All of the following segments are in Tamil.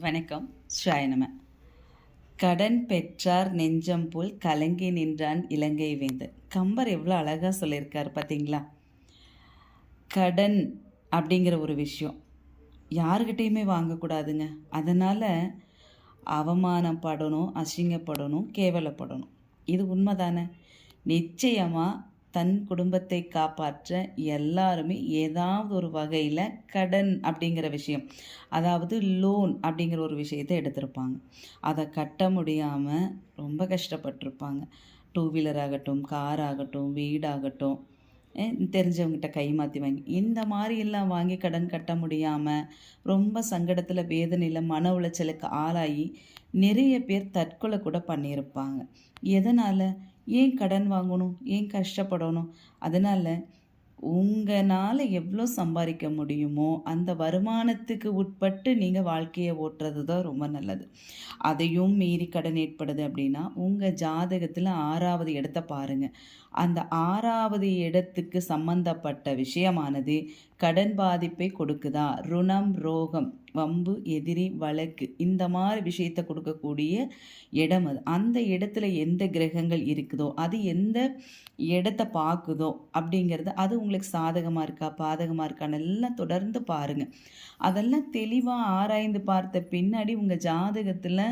வணக்கம். ஸ்ராயனம கடன் பெற்றார் நெஞ்சம் போல் கலங்கி நின்றான் இலங்கை வேந்தன் கம்பர் எவ்வளோ அழகாக சொல்லியிருக்கார் பார்த்தீங்களா கடன் அப்படிங்கிற ஒரு விஷயம். யாருக்கிட்டேயுமே வாங்கக்கூடாதுங்க. அதனால் அவமானப்படணும் அசிங்கப்படணும் கேவலப்படணும். இது உண்மைதானே? நிச்சயமாக தன் குடும்பத்தை காப்பாற்ற எல்லாருமே ஏதாவது ஒரு வகையில் கடன் அப்படிங்கிற விஷயம். அதாவது லோன் அப்படிங்கிற ஒரு விஷயத்தை எடுத்திருப்பாங்க. அதை கட்ட முடியாமல் ரொம்ப கஷ்டப்பட்டிருப்பாங்க. டூ வீலர் ஆகட்டும் கார் ஆகட்டும் வீடாகட்டும். தெரிஞ்சவங்ககிட்ட கை மாற்றி வாங்கி இந்த மாதிரி எல்லாம் வாங்கி கடன் கட்ட முடியாமல் ரொம்ப சங்கடத்தில் வேதனையில் மன உளைச்சலுக்கு ஆளாகி நிறைய பேர் தற்கொலை கூட பண்ணியிருப்பாங்க. எதனால்? ஏன் கடன் வாங்கணும்? ஏன் கஷ்டப்படணும்? அதனால் உங்களால் எவ்வளோ சம்பாதிக்க முடியுமோ அந்த வருமானத்துக்கு உட்பட்டு நீங்கள் வாழ்க்கையை ஓட்டுறது தான் ரொம்ப நல்லது. அதையும் மீறி கடன் ஏற்படுது அப்படின்னா உங்கள் ஜாதகத்தில் ஆறாவது இடத்த பாருங்கள் அந்த ஆறாவது இடத்துக்கு சம்பந்தப்பட்ட விஷயமானது கடன் பாதிப்பை கொடுக்குதா? ருணம் ரோகம் வம்பு எதிரி வழக்கு இந்த மாதிரி விஷயத்தை கொடுக்கக்கூடிய இடம் அது. அந்த இடத்துல எந்த கிரகங்கள் இருக்குதோ அது எந்த இடத்த பார்க்குதோ அப்படிங்கிறது அது உங்களுக்கு சாதகமாக இருக்கா? பாதகமாக இருக்கான்னு எல்லாம் தொடர்ந்து பாருங்கள் அதெல்லாம் தெளிவாக ஆராய்ந்து பார்த்த பின்னாடி உங்கள் ஜாதகத்தில்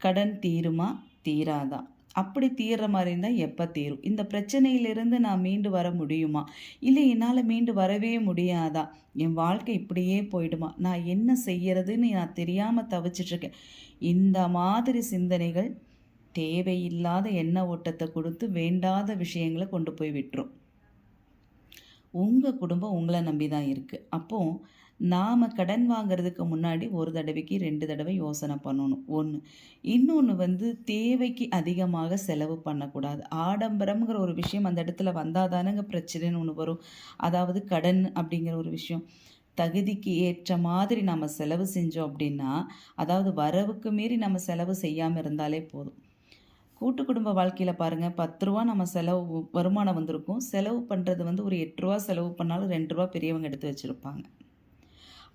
கடன் தீருமா? தீராதா? அப்படி தீர்ற மாதிரி இருந்தால் எப்போ தீரும்? இந்த பிரச்சனையிலிருந்து நான் மீண்டு வர முடியுமா? இல்லை என்னால் மீண்டு வரவே முடியாதா? என் வாழ்க்கை இப்படியே போயிடுமா? நான் என்ன செய்யறதுன்னு நான் தெரியாமல் தவிச்சிட்ருக்கேன் இந்த மாதிரி சிந்தனைகள் தேவையில்லாத எண்ண ஓட்டத்தை கொடுத்து வேண்டாத விஷயங்களை கொண்டு போய் விட்டுரும். உங்கள் குடும்பம் உங்களை நம்பி தான் இருக்குது அப்போது நாம் கடன் வாங்கிறதுக்கு முன்னாடி ஒரு தடவைக்கு ரெண்டு தடவை யோசனை பண்ணணும். ஒன்று இன்னொன்று வந்து தேவைக்கு அதிகமாக செலவு பண்ணக்கூடாது. ஆடம்பரம்ங்கிற ஒரு விஷயம் அந்த இடத்துல வந்தால் தானேங்க பிரச்சனைன்னு ஒன்று வரும். அதாவது கடன் அப்படிங்கிற ஒரு விஷயம். தகுதிக்கு ஏற்ற மாதிரி நம்ம செலவு செஞ்சோம் அப்படின்னா அதாவது வரவுக்கு மீறி நம்ம செலவு செய்யாமல் இருந்தாலே போதும். கூட்டு குடும்ப வாழ்க்கையில் பாருங்கள் பத்து ரூபா நம்ம செலவு வருமானம் வந்திருக்கும். செலவு பண்ணுறது வந்து ஒரு எட்டு ரூபா செலவு பண்ணாலும் ரெண்டு ரூபா பெரியவங்க எடுத்து வச்சுருப்பாங்க.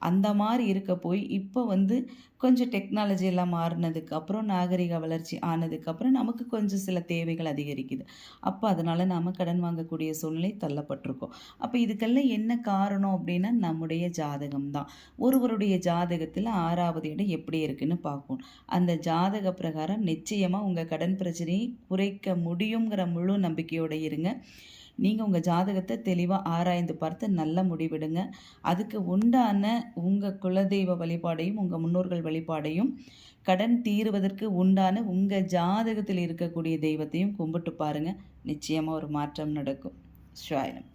அந்த மாதிரி இருக்க போய் இப்போ வந்து கொஞ்சம் டெக்னாலஜி எல்லாம் மாறினதுக்கு அப்புறம் நாகரிக வளர்ச்சி ஆனதுக்கப்புறம் நமக்கு கொஞ்சம் சில தேவைகள் அதிகரிக்குது. அப்போ அதனால் நாம் கடன் வாங்கக்கூடிய சூழ்நிலை தள்ளப்பட்டிருக்கோம். அப்போ இதுக்கெல்லாம் என்ன காரணம் அப்படின்னா நம்முடைய ஜாதகம் தான் ஒருவருடைய ஜாதகத்தில் ஆறாவது இடம் எப்படி இருக்குன்னு பார்க்கணும் அந்த ஜாதக பிரகாரம் நிச்சயமாக உங்கள் கடன் பிரச்சனையை குறைக்க முடியுங்கிற முழு நம்பிக்கையோடு இருங்க. நீங்கள் உங்கள் ஜாதகத்தை தெளிவாக ஆராய்ந்து பார்த்து நல்ல முடிவிடுங்க. அதுக்கு உண்டான உங்கள் குலதெய்வ வழிபாடையும் உங்கள் முன்னோர்கள் வழிபாடையும் கடன் தீருவதற்கு உண்டான உங்கள் ஜாதகத்தில் இருக்கக்கூடிய தெய்வத்தையும் கும்பிட்டு பாருங்கள் நிச்சயமாக ஒரு மாற்றம் நடக்கும். ஸ்ராயனம்